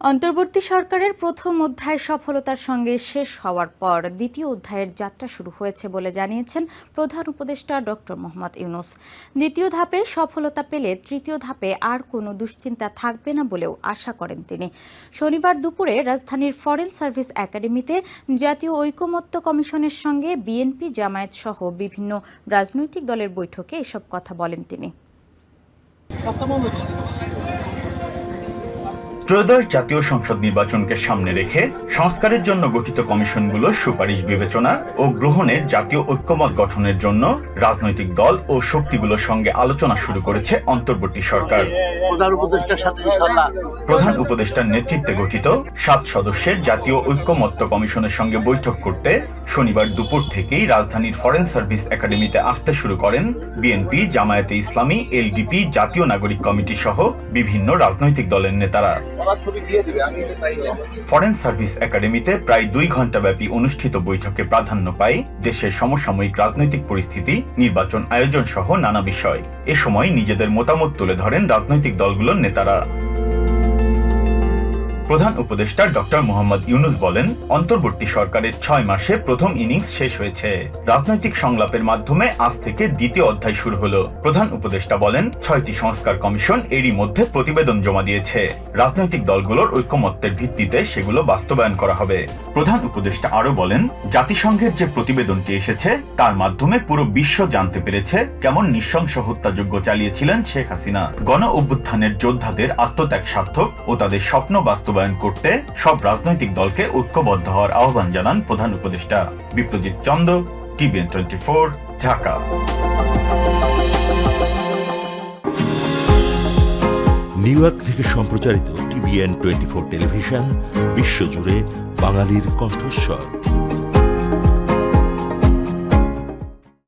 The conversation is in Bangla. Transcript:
অন্তর্বর্তী সরকারের প্রথম অধ্যায় সফলতার সঙ্গে শেষ হওয়ার পর দ্বিতীয় অধ্যায়ের যাত্রা শুরু হয়েছে বলে জানিয়েছেন প্রধান উপদেষ্টা ডক্টর মোহাম্মদ ইউনুস। দ্বিতীয় ধাপে সফলতা পেলে তৃতীয় ধাপে আর কোনো দুশ্চিন্তা থাকবে না বলেও আশা করেন তিনি। শনিবার দুপুরে রাজধানীর ফরেন সার্ভিস একাডেমিতে জাতীয় ঐকমত্য কমিশনের সঙ্গে বিএনপি জামায়াত সহ বিভিন্ন রাজনৈতিক দলের বৈঠকে এসব কথা বলেন তিনি। ত্রয়োদশ জাতীয় সংসদ নির্বাচনকে সামনে রেখে সংস্কারের জন্য গঠিত কমিশনগুলোর সুপারিশ বিবেচনা ও গ্রহণের জাতীয় ঐক্যমত গঠনের জন্য রাজনৈতিক দল ও শক্তিগুলোর সঙ্গে আলোচনা শুরু করেছে অন্তর্বর্তী সরকার? প্রধান উপদেষ্টার নেতৃত্বে গঠিত সাত সদস্যের জাতীয় ঐক্যমত্য কমিশনের সঙ্গে বৈঠক করতে শনিবার দুপুর থেকেই রাজধানীর ফরেন সার্ভিস একাডেমিতে আসতে শুরু করেন বিএনপি জামায়াতে ইসলামী এলডিপি জাতীয় নাগরিক কমিটি সহ বিভিন্ন রাজনৈতিক দলের নেতারা। ফরেন সার্ভিস একাডেমিতে প্রায় দুই ঘণ্টা ব্যাপী অনুষ্ঠিত বৈঠকে প্রাধান্য পায় দেশের সমসাময়িক রাজনৈতিক পরিস্থিতি, নির্বাচন আয়োজন সহ নানা বিষয়। এ সময় নিজেদের মতামত তুলে ধরেন রাজনৈতিক দলগুলোর নেতারা। প্রধান উপদেষ্টা ডক্টর মোহাম্মদ ইউনুস বলেন, অন্তর্বর্তী সরকারের ছয় মাসে প্রথম ইনিংস শেষ হয়েছে। রাজনৈতিক সংলাপের মাধ্যমে আজ থেকে দ্বিতীয় অধ্যায় শুরু হলো। প্রধান উপদেষ্টা বলেন, ছয়টি সংস্কার কমিশন এরই মধ্যে প্রতিবেদন জমা দিয়েছে। রাজনৈতিক দলগুলোর ঐক্যমত্যের ভিত্তিতে সেগুলো বাস্তবায়ন করা হবে। প্রধান উপদেষ্টা আরও বলেন, জাতিসংঘের যে প্রতিবেদনটি এসেছে, তার মাধ্যমে পুরো বিশ্ব জানতে পেরেছে কেমন নৃশংস হত্যাযজ্ঞ চালিয়েছিলেন শেখ হাসিনা। গণ অভ্যুত্থানের যোদ্ধাদের আত্মত্যাগ সার্থক ও তাদের স্বপ্ন বাস্তবায়ন করতে সব রাজনৈতিক দলকে ঐক্যবদ্ধ হওয়ার আহ্বান জানান প্রধান উপদেষ্টা Biprajit Chanda TVN twenty four Dhaka. New York থেকে সম্প্রচারিত টিভিএন টোয়েন্টি ফোর টেলিভিশন, বিশ্বজুড়ে বাঙালির কণ্ঠস্বর।